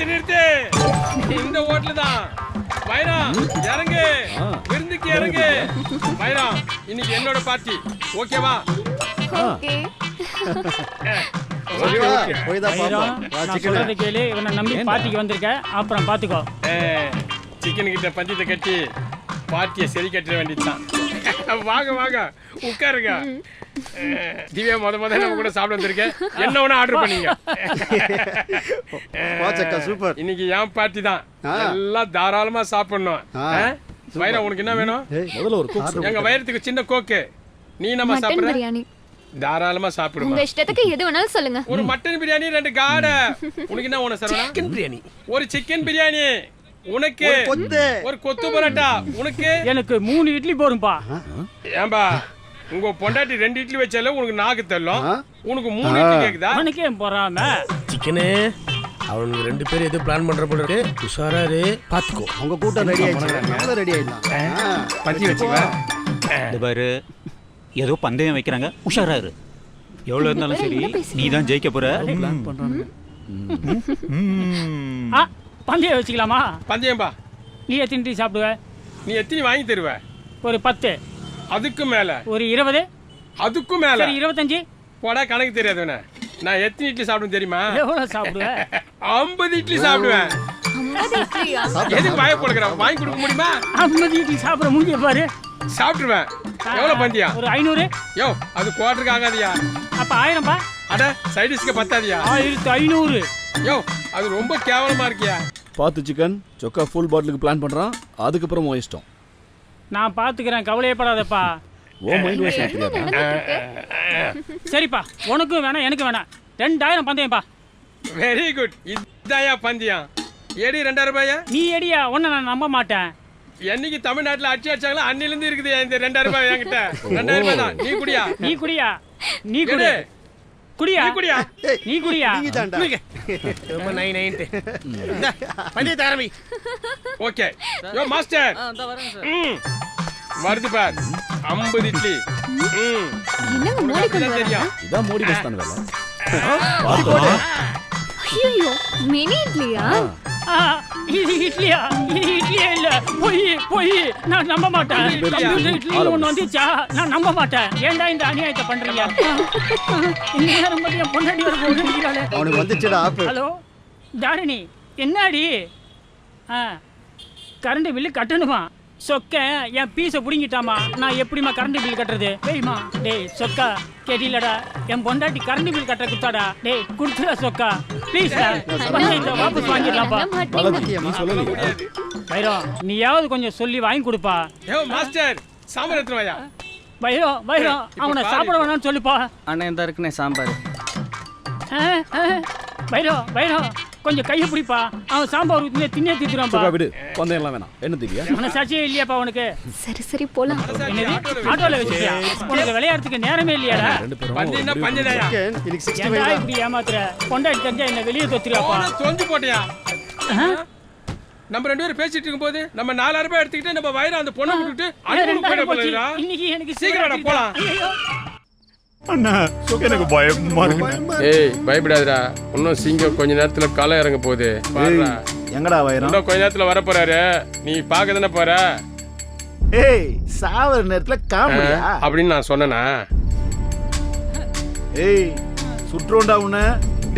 நிறுத்து நிறுத்து. இந்த ஹோட்டல் தான். வைரா இறங்கு. விருந்துக்கு இறங்கு. வைரா இன்னைக்கு என்னோட பார்ட்டி ஓகேவா இவனை நம்பி பார்ட்டிக்கு வந்திருக்க. அப்புறம் பாத்துக்கோ சிக்கன் கிட்ட பஞ்சத்தை கட்டி பார்ட்டியை சரி கட்ட வேண்டியதுதான். வாங்க வாங்க. உட்காருங்க. திவ்யா முத முத நம்ம கூட சாப்பிட வந்திருக்கேன் என்ன ஒண்ணு ஆர்டர் பண்ணீங்க. சூப்பர். இன்னைக்கு என் பார்ட்டி தான். எல்லாம் தாராளமா சாப்பிடணும்? வைரம் உனக்கு என்ன வேணும்? ஏய், முதல்ல ஒரு எங்க வயிறத்துக்கு சின்ன கோக்கு நீ நம்ம மட்டன் சாப்பிடுற? பிரியாணி தாராளமா சாப்பிடுமா. உங்க இஷ்டத்துக்கு எது வேணாலும் சொல்லுங்க. ஒரு மட்டன் பிரியாணி ரெண்டு காடை. உனக்கு என்ன சரவணா? சிக்கன் பிரியாணி ஒரு சிக்கன் பிரியாணி உனக்கு ஒரு கொத்து. ஒரு கொத்து பரோட்டா. உனக்கு எனக்கு மூணு இட்லி போரும்பா ஏம்பா உங்க பொண்டாட்டி ரெண்டு இட்லி வச்சால உனக்கு நாக்கு தள்ளும்? உனக்கு மூணு இட்லி கேக்குதா? அவனுக்கே போறாம. சிக்கனு அவனுக்கு ரெண்டு பேரும் எதுவும் பிளான் பண்ற போல இருக்கு. உஷாரா இரு பாத்துக்கோ. அவங்க கூட்டம் ரெடி ஆயிடுச்சு. ரெடி ஆயிடலாம். பத்தி வச்சுக்கோ பாரு ஏதோ பந்தயம் வைக்கிறாங்க. உஷாரா இரு. எவ்வளவு இருந்தாலும் சரி நீ தான் ஜெயிக்க போற. ம். ஆ பந்தயம் வச்சுக்கலாமா? பந்தயம்பா. நீ எத்தனை டீ சாப்பிடுவ? நீ எத்தனை வாங்கி தருவ? ஒரு பத்து. அதுக்கு மேல. ஒரு இருபது. அதுக்கும் மேல. சரி இருபத்தஞ்சு. போடா கணக்கு தெரியாதுவன நான் எத்தனை இட்லி சாப்பிடுவேன் தெரியுமா? எவ்வளவு சாப்பிடுவ? ஐம்பது இட்லி சாப்பிடுவேன் எதுக்கு பயப்படுகிறேன் வாங்கி கொடுக்க முடியுமா? ஐம்பது இட்லி சாப்பிட முடிய பாரு. சாப்பிட்டுருவேன். எவ்வளவு பந்தியா? ஒரு ஐநூறு. யோ அது குவார்டருக்கு ஆகாதியா. அப்ப ஆயிரம்பா. அட சைடிஷ்க்கு பத்தாதியா? ஆயிரத்தி ஐநூறு. யோ அது ரொம்ப கேவலமா இருக்கியா. பார்த்து சிக்கன் சொக்கா ஃபுல் பாட்டிலுக்கு பிளான் பண்றான். அதுக்கப்புறம் உன் இஷ்டம். நான் பாத்துக்கிறேன் கவலையப்படாதப்பா. ஓ மைண்ட் வாஷ் இருக்கு? சரிப்பா உனக்கும் வேணாம் எனக்கு வேணாம். ரெண்டாயிரம் பந்தயம்பா. Very good இதாயா பந்தியம். ஏடி ரெண்டாயிரம் ரூபாயா? நீ எடியா உன்னை நான் நம்ப மாட்டேன். என்னைக்கு தமிழ்நாட்டுல அடிச்சு அடிச்சாங்களோ அன்னில இருந்து இருக்குது இந்த ரெண்டாயிரம் ரூபாய் என்கிட்ட? ரெண்டாயிரம் ரூபாய் தான். நீ குடியா? நீ குடியா? நீ குடி. குடியா? நீ குடியா? நீ குடியா? நீங்க தான்டா. ரொம்ப நை நைன்ட்டு. பந்தயத்தை ஆரம்பி. ஓகே. Yo master. ம். வருது பார். ஐம்பது இட்லி. தெரியும். இதான் மோடி பஸ் தான் வேலை? ஐயோ மினி இட்லியா? இது இட்லியா? இது இட்லியே இல்ல. பொய் பொய். நான் நம்ப மாட்டேன்? கம்ப்யூட்டர் இட்லி ஒண்ணு வந்துச்சா? நான் நம்ப மாட்டேன். ஏன்டா இந்த அநியாயத்தை பண்றீங்க? இந்த நேரம் மட்டும் என் பொண்டாட்டி வர போகுது அவனுக்கு வந்துச்சுடா ஆப்பு. ஹலோ? தாரிணி என்னடி? ஆ கரண்ட் பில்லு கட்டணுமா? சொக்க என் பீஸை பிடுங்கிட்டாமா நான் எப்படிம்மா கரண்ட் பில் கட்டுறது? டேய்மா டேய் சொக்கா கேட்டீங்களடா என் பொண்டாட்டி கரண்ட் பில் கட்ட குத்தாடா. டேய் கொடுத்துடா சொக்கா. ப்ளீஸ் பஞ்சாயத்தை வாபஸ் வாங்கிடலாம்ப்பா. வைரம் நீயாவது கொஞ்சம் சொல்லி வாங்கி கொடுப்பா. மாஸ்டர் சாம்பார் எடுத்துட்டு வாயா? வைரம் வைரம் இப்ப அவனை பாரு. சாப்பிட வேணாம்னு சொல்லுப்பா. அண்ணன் இந்த இருக்குண்ணே சாம்பார். வைரம் வைரம் கொஞ்சம் கையை பிடிப்பா. அவன் சாம்பார் ஊற்றி தின்னே தீத்துறான்ப்பா சொக்கா விடு. பந்தயம் எல்லாம் வேணாம். என்ன திவ்யா? மனசாட்சியே இல்லையாப்பா உனக்கு சரி சரி போலாம். ஆட்டோல வச்சிருக்கியா? உனக்கு விளையாடுறதுக்கு நேரமே இல்லையாடா. ரெண்டு பேரும் பந்தினா பஞ்சதாயா இன்னைக்கு சிக்ஸ்டி ஏன்டா ஃபைவ் இப்படி ஏமாத்துற? பொண்டாட்டி தெரிஞ்சா என்ன வெளியே தொத்துறியாப்பா போனா தொஞ்சு போட்டியா? நம்ம ரெண்டு பேரும் பேசிட்டு இருக்கும்போது நம்ம நாலாயிரம் ரூபாய் எடுத்துக்கிட்டு நம்ம வயிறு அந்த பொண்ணை விட்டுட்டு இன்னைக்கு எனக்கு சீக்கிரம் போலாம். அண்ணா சொக்க எனக்கு பயமா இருக்கு. ஏய் பயப்படாதடா. இன்னும் சிங்கம் கொஞ்ச நேரத்துல களை இறங்க போகுது. பாருடா. எங்கடா வைரம்? இன்னும் கொஞ்ச நேரத்துல வர போறாரு நீ பார்க்க தானே போற? ஏய் சாவர நேரத்துல காமெடியா? அப்படின்னு நான் சொன்னேனா ஏய் சுற்றுண்டா உன்ன.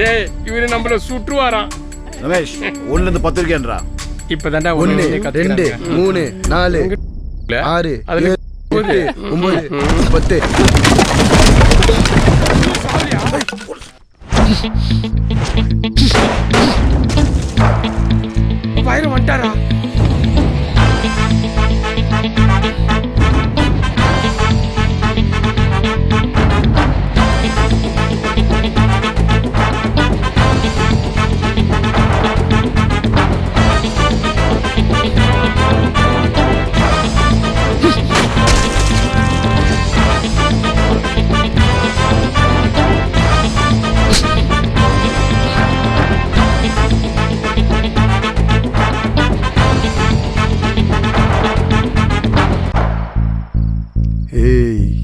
டேய் இவரு நம்மள சுற்றுவாராம் ரமேஷ் ஒண்ணுல இருந்து பத்து இருக்கேன்றா. இப்பதான்டா ஒன்னு ரெண்டு மூணு நாலு ஆறு அதுல ஏழு ஒன்பது. பத்து. வயிறு வந்துட்டாரா Ei!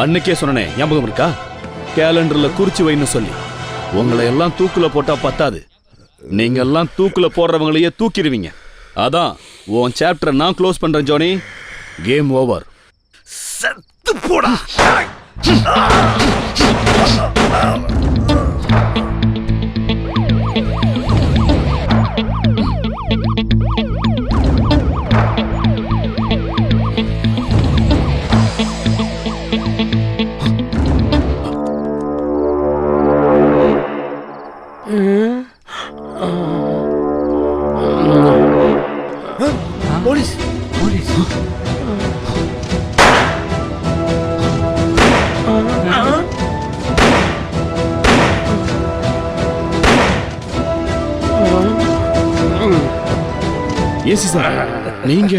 அன்னைக்கே சொன்னனே ஞாபகம் இருக்கா? கேலண்டர்ல குறிச்சு வைன்னு சொல்லி. உங்களை எல்லாம் தூக்குல போட்டா பத்தாது. நீங்க எல்லாம் தூக்குல போடுறவங்களையே தூக்கிடுவீங்க. அதான் உன் சாப்டர் நான் க்ளோஸ் பண்றேன் ஜோனி. கேம் ஓவர் செத்து போடா. Police police. ஏசி சார் நீங்க?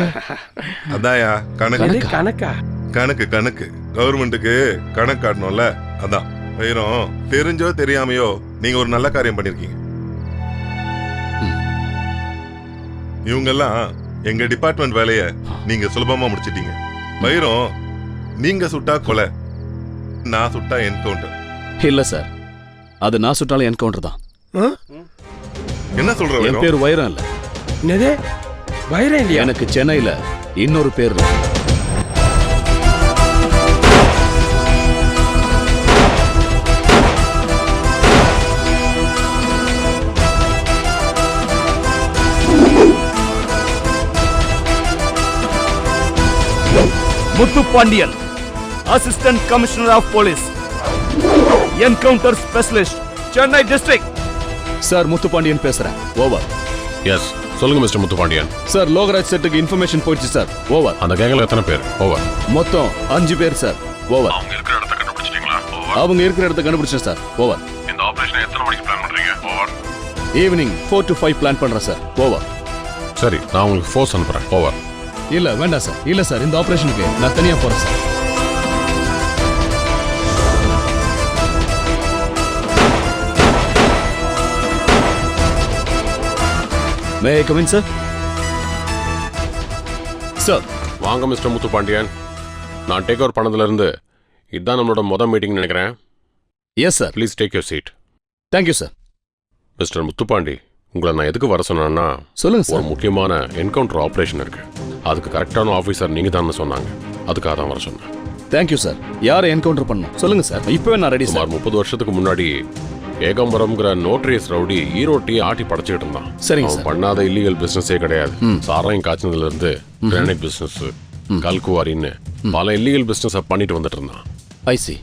அதான்யா கணக்கு. கணக்கா? கணக்கு? கணக்கு கவர்மெண்ட்டுக்கு கணக்கு காட்டணும்ல? அதான். வைரம் தெரிஞ்சோ தெரியாமையோ நீங்க ஒரு நல்ல காரியம் பண்ணிருக்கீங்க. இவங்கெல்லாம் எங்க டிபார்ட்மெண்ட் வேலைய நீங்க சுலபமா முடிச்சிட்டீங்க. வைரம் நீங்க சுட்டா கொலை. நான் சுட்டா என்கவுண்டர். இல்ல சார். அது நான் சுட்டாலும் என்கவுண்டர் தான். என்ன சொல்ற என் பேர் வைரம் இல்ல. என்னது? வைரம் இல்லையா? எனக்கு சென்னையில இன்னொரு பேர் இருக்கு. Muthu Pandiyan assistant commissioner of police encounter specialist Chennai district sir Muthu Pandiyan பேசுறேன். ஓவர் எஸ் சொல்லுங்க மிஸ்டர் முத்துப்பாண்டியன் சார் லோகராஜ் செட்டுக்கு இன்ஃபர்மேஷன் போயிடுச்சு சார் ஓவர் அந்த கேங்கில் எத்தனை பேர்? ஓவர் மொத்தம் அஞ்சு பேர் சார் ஓவர் அவங்க இருக்கிற இடத்த கண்டுபிடிச்சிட்டீங்களா? அவங்க இருக்கிற இடத்த கண்டுபிடிச்சேன் சார் ஓவர் இந்த ஆபரேஷனை எத்தனை மணிக்கு பிளான் பண்றீங்க? Over evening four to five plan பண்றேன் சார் ஓவர் சரி நான் உங்களுக்கு ஃபோர்ஸ் அனுப்புறேன். ஓவர் இல்ல வேண்டாம் சார். இல்ல சார் இந்த ஆபரேஷனுக்கு நான் தனியா போறேன் sir. May come in sir sir வாங்க மிஸ்டர் முத்துப்பாண்டியன். நான் டேக் ஓவர் பண்ணதுல இருந்து இதுதான் நம்மளோட மொதல் மீட்டிங் நினைக்கிறேன். Yes sir please take your seat thank you sir mister Muthupandi உங்களை நான் எதுக்கு வர சொன்னேன்னா சொல்லுங்க ஒரு சார் முக்கியமான என்கவுண்டர் ஆபரேஷன் இருக்கு. அதுக்கு கரெக்டான ஆஃபீஸர் நீங்க தான் சொன்னாங்க. அதுக்காக தான் வர சொன்னேன். தேங்க்யூ சார் யாரை என்கவுண்டர் பண்ணணும்? சொல்லுங்க சார் இப்பவே நான் ரெடி சார் முப்பது வருஷத்துக்கு முன்னாடி ஏகம்பரம்ங்கிற நோட்ரியஸ் ரவுடி ஈரோட்டியை ஆட்டி படைச்சிட்டு இருந்தான். சரிங்க அவன் சார் பண்ணாத இல்லீகல் பிசினஸே கிடையாது. சாராயம் காய்ச்சினதுல இருந்து கிரானைட் பிசினஸ் கல்குவாரின்னு பல இல்லீகல் பிசினஸ் பண்ணிட்டு வந்துட்டு இருந்தான். ஐ சி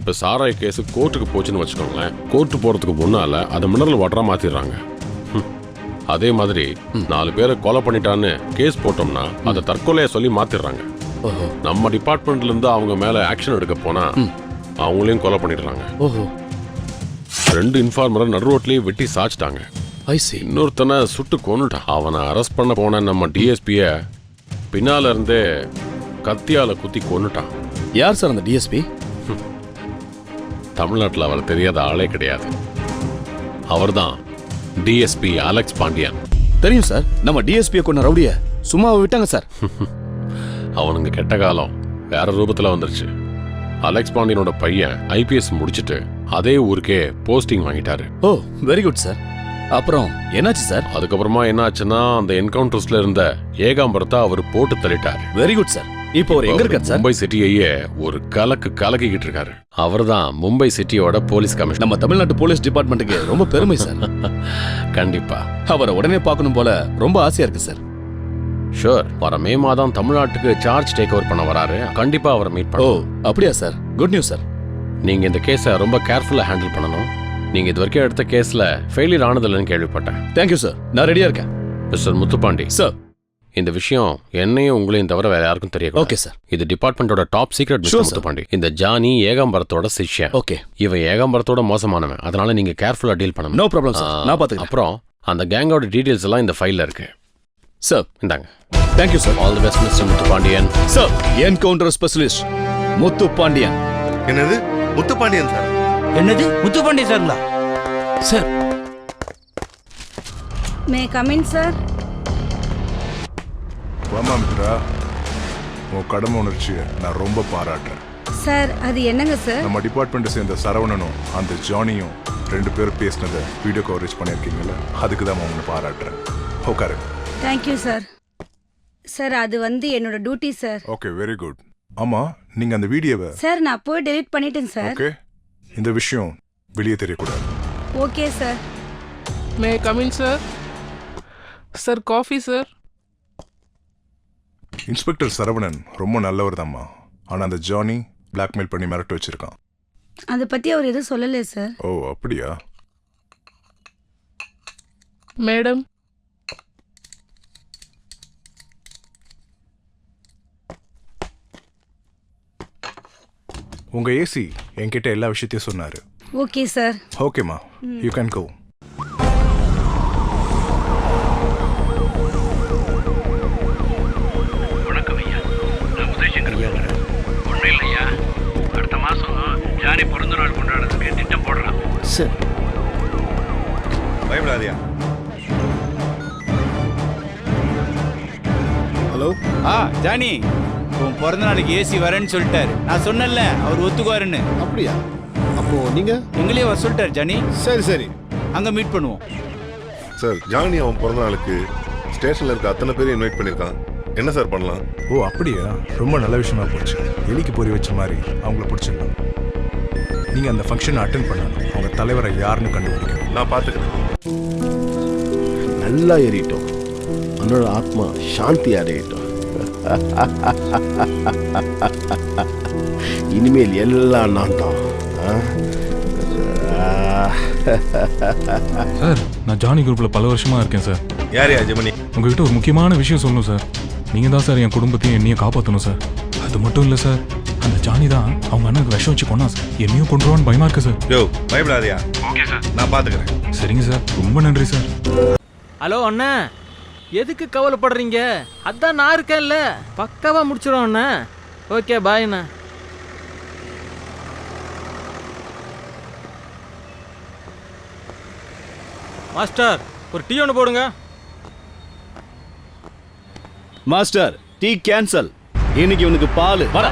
இப்ப சாராய கேஸ் கோர்ட்டுக்கு போச்சுன்னு வச்சுக்கோங்களேன். கோர்ட்டு போறதுக்கு முன்னால அதை மினரல் வாட்டரா மாத்திடுறாங்க. ஹம். அதே மாதிரி நாலு பேரை கொலை பண்ணிட்டான்னு கேஸ் போட்டோம்னா அதை தற்கொலையை சொல்லி மாத்திடுறாங்க. ஓஹோ. நம்ம டிபார்ட்மெண்ட்ல இருந்து அவங்க மேல ஆக்ஷன் எடுக்க போனா அவங்களையும் கொலை பண்ணிடுறாங்க. ஓஹோ. ரெண்டு இன்ஃபார்மரை நடு ரோட்லயே வெட்டி சாச்சிட்டாங்க. ஐ சி இன்னொருத்தனை சுட்டு கொன்னுட்டான் அவனை அரெஸ்ட் பண்ண போன நம்ம டிஎஸ்பிய பின்னால இருந்தே கத்தியால குத்தி கொன்னுட்டான். யார் சார் அந்த டிஎஸ்பி தமிழ்நாட்டில் அவர் தெரியாத ஆளே கிடையாது. அவர்தான் டிஎஸ்பி அலெக்ஸ் பாண்டியன் தெரியும் சார். நம்ம டிஎஸ்பியை கொண்ட ரவுடிய சும்மாவை விட்டாங்க சார். அவனுங்க கெட்ட காலம் வேற ரூபத்துல வந்துருச்சு. அலெக்ஸ் பாண்டியனோட பையன் ஐபிஎஸ் முடிச்சிட்டு அதே ஊருக்கே போஸ்டிங் வாங்கிட்டாரு. Oh very good sir. அப்புறம் என்னாச்சு சார்? அதுக்கப்புறமா என்ன ஆச்சுன்னா அந்த என்கவுண்டர்ஸ்ல இருந்த ஏகாம்பரத்தை அவர் போட்டு தள்ளிட்டாரு. Very good sir. இப்போ அவர் எங்க இருக்கார் சார்? மும்பை சிட்டியையே ஒரு கலக்கு கலக்கிக்கிட்டு இருக்காரு. அவர்தான் மும்பை சிட்டியோட போலீஸ் கமிஷனர். நம்ம தமிழ்நாட்டு போலீஸ் டிபார்ட்மெண்ட்டுக்கு ரொம்ப பெருமை சார். கண்டிப்பா. அவரை உடனே பார்க்கணும் போல ரொம்ப ஆசையா இருக்கு சார். ஷூர் வர மே மாதம் தமிழ்நாட்டுக்கு சார்ஜ் டேக் ஓவர் பண்ண வராரு. கண்டிப்பா அவரை மீட் ஓ அப்படியா சார். Good news sir. நீங்க இந்த கேஸை ரொம்ப கேர்ஃபுல்லா ஹேண்டில் பண்ணணும். நீங்க இது வரைக்கும் எடுத்த கேஸ்ல ஃபெயிலியர் ஆனதில்லைன்னு கேள்விப்பட்டேன். தேங்க்யூ சார் நான் ரெடியா இருக்கேன். மிஸ்டர் முத்துப்பாண்டி. சார் இந்த விஷயம் என்னையும் உங்களையும் தவிர வேற யாருக்கும் தெரியும் ஓகே சார் இது டிபார்ட்மெண்டோட டாப் சீக்ரெட் மிஸ்டர். முத்துப்பாண்டி. இந்த ஜானி ஏகாம்பரத்தோட சிஷ்யன். ஓகே இவன் ஏகாம்பரத்தோட மோசமானவன். அதனால நீங்க கேர்ஃபுல்லா டீல் பண்ணணும். நோ ப்ராப்ளம் சார் நான் பாத்துக்கிறேன் அப்புறம் அந்த கேங்கோட டீடைல்ஸ் எல்லாம் இந்த ஃபைல்ல இருக்கு. சார் இந்தாங்க. Thank you sir all the best mister Muthupandian. Sir encounter specialist Muthu Pandian என்னது? முத்துப்பாண்டியன் சார் என்னது? Muthupandi சார்ங்களா? Sir may come in sir வாமா மித்ரா உன் கடமை உணர்ச்சியை நான் ரொம்ப பாராட்டுறேன் சார் அது என்னங்க சார்? நம்ம டிபார்ட்மெண்ட்டை சேர்ந்த சரவணனும் அந்த ஜானியும் ரெண்டு பேரும் பேசினதை வீடியோ கவரேஜ் பண்ணியிருக்கீங்கல்ல அதுக்கு தான் உங்களை பாராட்டுறேன். உட்காரு. தேங்க்யூ சார் சார் அது வந்து என்னோட duty sir okay very good ஆமா நீங்க அந்த வீடியோவை சார் நான் போய் டெலீட் பண்ணிட்டேன் சார் ஓகே இந்த விஷயம் வெளியே தெரியக்கூடாது. Okay sir may come in sir sir coffee sir inspector Saravanan ரொம்ப நல்லவர் தாம்மா ஆனா அந்த ஜானி பிளாக்மெயில் பண்ணி மிரட்ட வச்சிருக்கான். அதை பத்தி அவர் எதுவும் சொல்லலையே சார் ஓ அப்படியா? மேடம். உங்க ஏசி என்கிட்ட எல்லா விஷயத்தையும் சொன்னாரு. ஓகே சார் ஓகேம்மா யூ கேன் கோ பேசுறேன் ஒன்றும் இல்லையா அடுத்த மாதம் ஜானி பிறந்த நாள் கொண்டாடுறதுக்கு திட்டம் போடுறான். சார். பயப்படாதியா. ஹலோ? ஆ ஜானி உன் பிறந்த நாளைக்கு ஏசி வரேன்னு சொல்லிட்டாரு. நான் சொன்னேன்ல அவர் ஒத்துக்குவாருன்னு. அப்படியா? அப்போ நீங்க? எங்களே வர சொல்லிட்டாரு ஜானி. சரி சரி. அங்கே மீட் பண்ணுவோம். சார் ஜானி அவன் பிறந்த நாளுக்கு ஸ்டேஷன்ல இருக்க அத்தனை பேரும் இன்வைட் பண்ணியிருக்கான். என்ன சார் பண்ணலாம்? ஓ அப்படியா? ரொம்ப நல்ல விஷயமா போச்சு. எலிக்கு பொறி வச்ச மாதிரி அவங்கள பிடிச்சிடலாம். நீங்க அந்த ஃபங்க்ஷனை அட்டன் பண்ணணும். அவங்க தலைவரை யாருன்னு கண்டுபிடிக்கணும். நான் பார்த்துக்கிறேன். நல்லா ஏறிட்டோம். அவனோட ஆத்மா சாந்தி அடையட்டும். இனிமேல் எல்லாம் நான் தான்? சார் நான் ஜானி குரூப்ல பல வருஷமா இருக்கேன் சார். யார் யா ஜெமினி? உங்ககிட்ட ஒரு முக்கியமான விஷயம் சொல்லணும் சார். நீங்க தான் சார் என் குடும்பத்தையும் என்னையும் காப்பாற்றணும் சார். அது மட்டும் இல்லை சார் அந்த ஜானி தான் அவங்க அண்ணனுக்கு விஷம் வச்சு கொண்டா சார். என்னையும் கொண்டுருவான்னு பயமா இருக்கு சார். யோ பயப்படாதியா. Okay sir. நான் பார்த்துக்கிறேன் சரிங்க சார் ரொம்ப நன்றி சார். ஹலோ அண்ணா எதுக்கு கவலைப்படுறீங்க? அதான் நான் இருக்கேன்ல. பக்காவா முடிச்சிடும் அண்ணா. ஓகே பாய் அண்ணா. மாஸ்டர் ஒரு டீ ஒன்று போடுங்க. மாஸ்டர் டீ கேன்சல் இன்னைக்கு உனக்கு பால். வர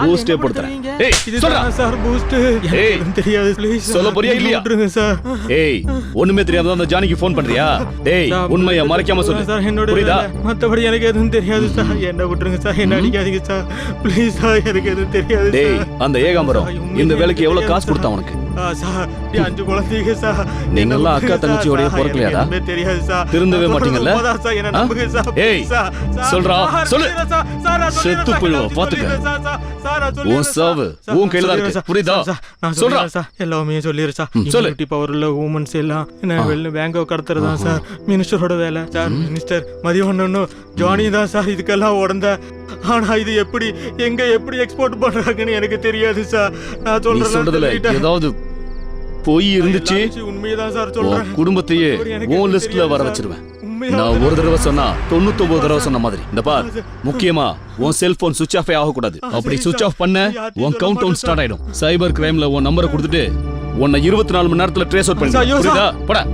பூஸ்டே போட்டு தரேன் ஏய் சொல்றா. சார் பூஸ்ட் ஏய் தெரியாது ப்ளீஸ் சொல்ல போறியா இல்லையா? விட்டுருங்க சார் ஏய் ஒண்ணுமே தெரியாத அந்த ஜானிக்கு ஃபோன் பண்றியா? டேய் உண்மையை மறைக்காம சொல்லு. சார் என்னோட புரியுதா. மத்தபடி எனக்கு எதுவும் தெரியாது சார் என்ன விட்டுருங்க சார் என்ன அடிக்காதீங்க சார் ப்ளீஸ் சார் எனக்கு எதுவும் தெரியாது டேய் அந்த ஏகாம்பரம் இந்த வேலைக்கு எவ்வளவு காசு கொடுத்தான் உனக்கு? அஞ்சு குழந்தைங்க சார் நீங்க என்ன எல்லாம் நம்புங்க அக்கா. பிறக்கலையாடா? தெரியாது சார் திருந்தவே மாட்டீங்கல்ல? ஏய், சொல்றா, சொல்லு. செத்து பாத்துக்க. உன் சாவு. உன் கையில தான் இருக்கு. புரியுதா சொல்றா எல்லாமே சொல்லிடுறேன் சார் சொல்லு. இம்யூனிட்டி பவர் உள்ள உமன்ஸ் எல்லாம் என்ன வெளில பேங்கை கடத்துறது தான் சார் மினிஸ்டரோட வேலை சார் மினிஸ்டர் மதியம் ஜானி தான் சார் இதுக்கெல்லாம் உடந்த ஆனா இது எப்படி எங்க எப்படி எக்ஸ்போர்ட் பண்றாங்கன்னு எனக்கு தெரியாது சார் நான் சொல்றேன் ஏதாவது பொய் இருந்துச்சு. உண்மையதான் சார் உன் சொல்றேன் குடும்பத்தையே உன் லிஸ்ட்ல வர சார். வச்சிருவேன். நான் ஒரு தடவை சொன்னா தொண்ணூத்தொன்பது தடவை சொன்ன மாதிரி. இந்த பார் முக்கியமா உன் செல்போன் சுவிச் ஆஃபே ஆகக்கூடாது. அப்படி சுவிச். ஆஃப் பண்ண உன் கவுண்ட் டவுன் ஸ்டார்ட் ஆயிடும். சைபர் கிரைம்ல உன் நம்பரை கொடுத்துட்டு உன்னை இருபத்தி நாலு மணி நேரத்துல ட்ரேஸ் அவுட் பண்ணி. புரியுதா? போடா.